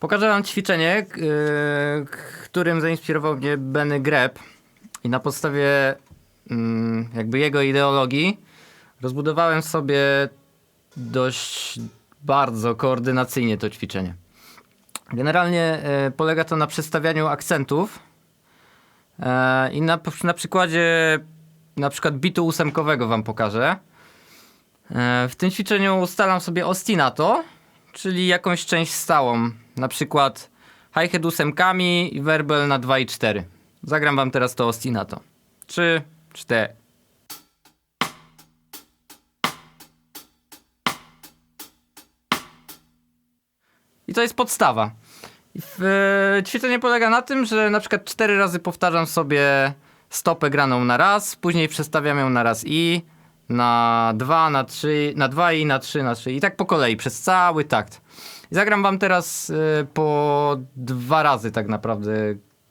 Pokażę wam ćwiczenie, yy, którym zainspirował mnie Benny Greb i na podstawie mm, jakby jego ideologii rozbudowałem sobie dość bardzo koordynacyjnie to ćwiczenie. Generalnie e, polega to na przestawianiu akcentów e, i na, na przykładzie na przykład bitu ósemkowego wam pokażę. E, w tym ćwiczeniu ustalam sobie ostinato, czyli jakąś część stałą, na przykład hi-hat ósemkami i werbel na 2 i 4. Zagram wam teraz to ostinato. 3, 4. I to jest podstawa. W, e, ćwiczenie polega na tym, że na przykład cztery razy powtarzam sobie stopę graną na raz, później przestawiam ją na raz i, na dwa, na trzy, na dwa i na trzy, na trzy. I tak po kolei, przez cały takt. Zagram wam teraz e, po dwa razy tak naprawdę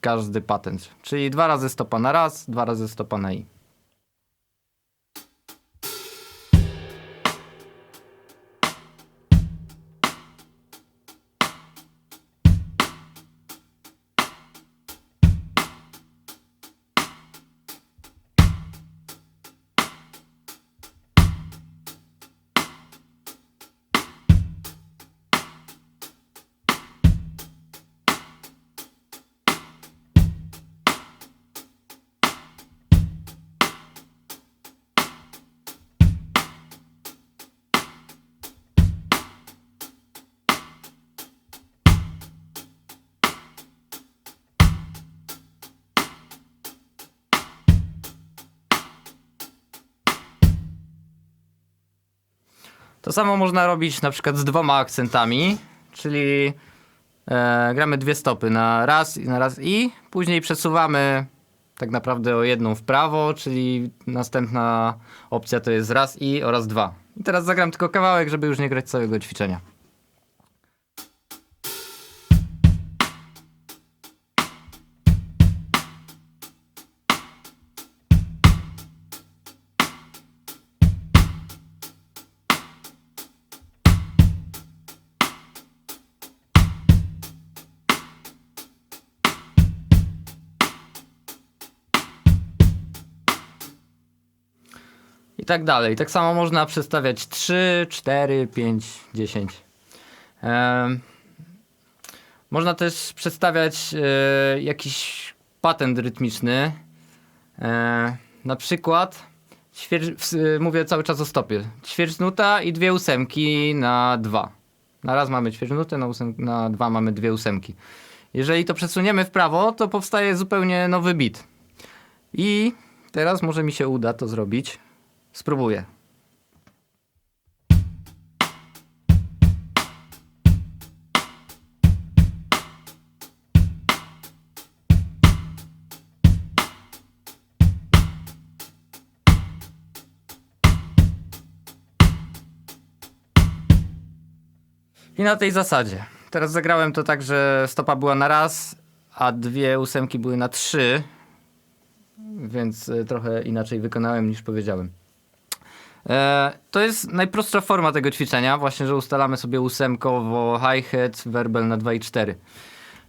każdy patent. Czyli dwa razy stopa na raz, dwa razy stopa na i. To samo można robić na przykład z dwoma akcentami, czyli e, gramy dwie stopy na raz i na raz i, później przesuwamy tak naprawdę o jedną w prawo, czyli następna opcja to jest raz i oraz dwa. I teraz zagram tylko kawałek, żeby już nie grać całego ćwiczenia. Tak dalej. Tak samo można przestawiać 3, 4, 5, 10. Em, można też przestawiać e, jakiś patent rytmiczny. E, na przykład, ćwierć, s- mówię cały czas o stopie. Ćwierćnuta i dwie ósemki na dwa. Na raz mamy ćwierćnutę, na, ósem, na dwa mamy dwie ósemki. Jeżeli to przesuniemy w prawo, to powstaje zupełnie nowy bit. I teraz może mi się uda to zrobić. Spróbuję. I na tej zasadzie. Teraz zagrałem to tak, że stopa była na raz, a dwie ósemki były na trzy, więc e, trochę inaczej wykonałem niż powiedziałem. E, to jest najprostsza forma tego ćwiczenia, właśnie, że ustalamy sobie ósemkowo hi-hat, werbel na 2 i 4.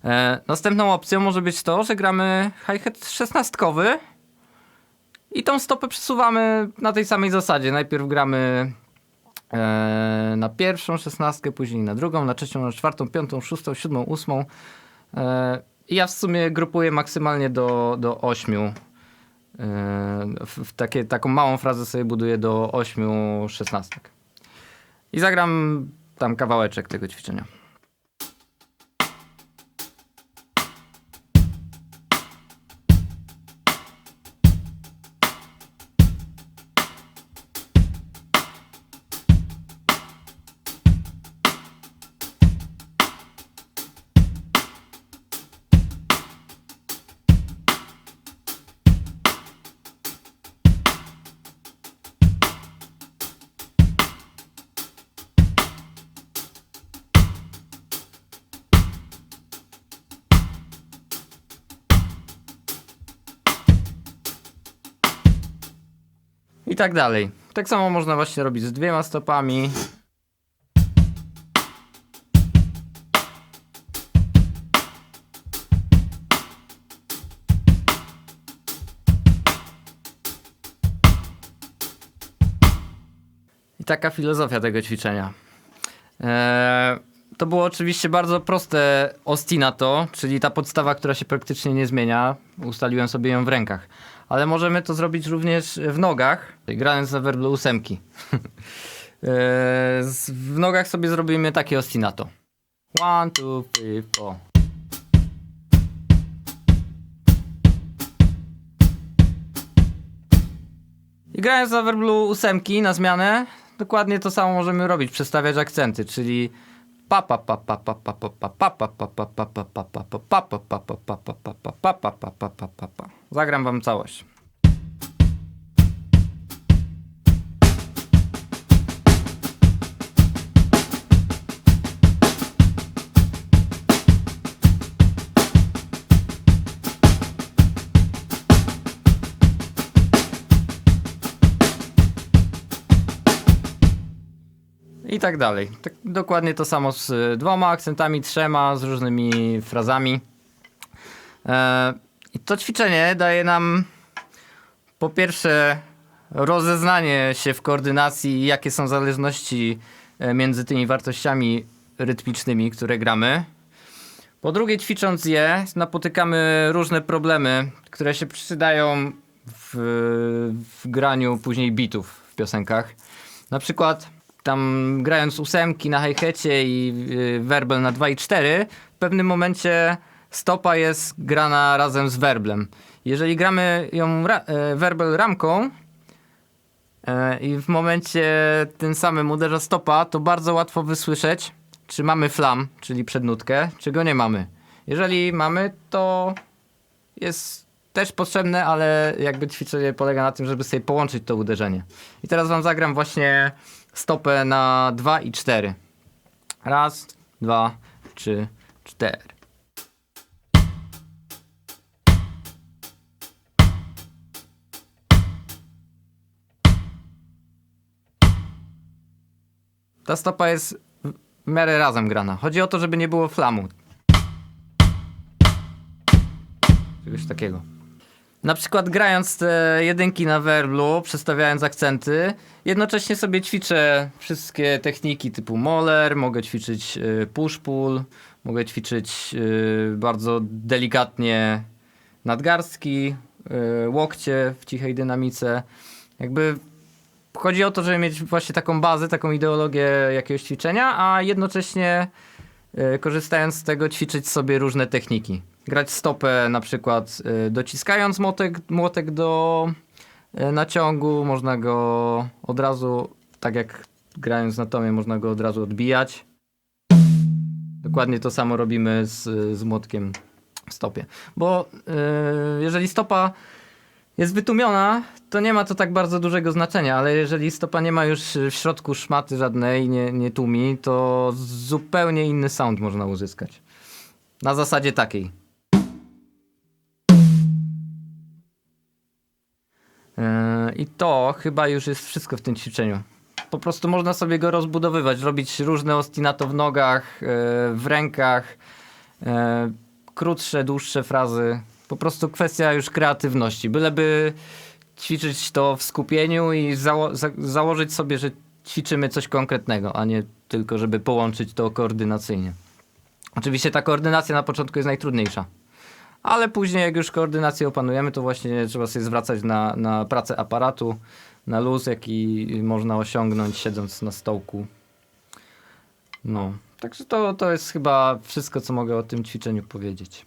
E, następną opcją może być to, że gramy hi-hat szesnastkowy i tą stopę przesuwamy na tej samej zasadzie. Najpierw gramy e, na pierwszą szesnastkę, później na drugą, na trzecią, na czwartą, piątą, szóstą, siódmą, ósmą. I ja w sumie grupuję maksymalnie do, do ośmiu. E, w, takie, taką małą frazę sobie buduję do ośmiu szesnastek. I zagram tam kawałeczek tego ćwiczenia. I tak dalej. Tak samo można właśnie robić z dwiema stopami. I taka filozofia tego ćwiczenia. Eee, to było oczywiście bardzo proste ostinato, czyli ta podstawa, która się praktycznie nie zmienia. Ustaliłem sobie ją w rękach. Ale możemy to zrobić również w nogach, grając na werblu ósemki. Z- w nogach sobie zrobimy takie ostinato. One, two, three, four. I grając na werblu ósemki na zmianę, dokładnie to samo możemy robić, przestawiać akcenty, czyli Zagram wam całość. I tak dalej. Tak dokładnie to samo z y, dwoma akcentami, trzema, z różnymi frazami. E, I to ćwiczenie daje nam po pierwsze rozeznanie się w koordynacji, jakie są zależności e, między tymi wartościami rytmicznymi, które gramy. Po drugie, ćwicząc je, napotykamy różne problemy, które się przydają w, w graniu później bitów w piosenkach. Na przykład tam grając ósemki na hi-hacie i y, werbel na 2 i 4, w pewnym momencie stopa jest grana razem z werblem. Jeżeli gramy ją ra- e, werbel ramką e, i w momencie tym samym uderza stopa, to bardzo łatwo wysłyszeć, czy mamy flam, czyli przednutkę, czy go nie mamy. Jeżeli mamy, to jest też potrzebne, ale jakby ćwiczenie polega na tym, żeby sobie połączyć to uderzenie. I teraz wam zagram właśnie stopę na 2 i 4. Raz, dwa, trzy, cztery. Ta stopa jest w miarę razem grana. Chodzi o to, żeby nie było flamu. Czegoś takiego. Na przykład grając te jedynki na werblu, przestawiając akcenty, jednocześnie sobie ćwiczę wszystkie techniki typu moller, mogę ćwiczyć y, push-pull, mogę ćwiczyć y, bardzo delikatnie nadgarstki, y, łokcie w cichej dynamice. Jakby chodzi o to, żeby mieć właśnie taką bazę, taką ideologię jakiegoś ćwiczenia, a jednocześnie korzystając z tego ćwiczyć sobie różne techniki. Grać stopę na przykład y, dociskając młotek, młotek do y, naciągu, można go od razu, tak jak grając na tomie, można go od razu odbijać. Dokładnie to samo robimy z, z młotkiem w stopie. Bo y, jeżeli stopa jest wytłumiona, to nie ma to tak bardzo dużego znaczenia, ale jeżeli stopa nie ma już w środku szmaty żadnej, nie, nie tłumi, to zupełnie inny sound można uzyskać. Na zasadzie takiej. I to chyba już jest wszystko w tym ćwiczeniu. Po prostu można sobie go rozbudowywać, robić różne ostinato w nogach, yy, w rękach, yy, krótsze, dłuższe frazy. Po prostu kwestia już kreatywności. Byleby ćwiczyć to w skupieniu i zało- za- założyć sobie, że ćwiczymy coś konkretnego, a nie tylko, żeby połączyć to koordynacyjnie. Oczywiście ta koordynacja na początku jest najtrudniejsza. Ale później, jak już koordynację opanujemy, to właśnie trzeba sobie zwracać na, na pracę aparatu, na luz, jaki można osiągnąć siedząc na stołku. No, także to, to jest chyba wszystko, co mogę o tym ćwiczeniu powiedzieć.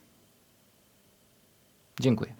Dziękuję.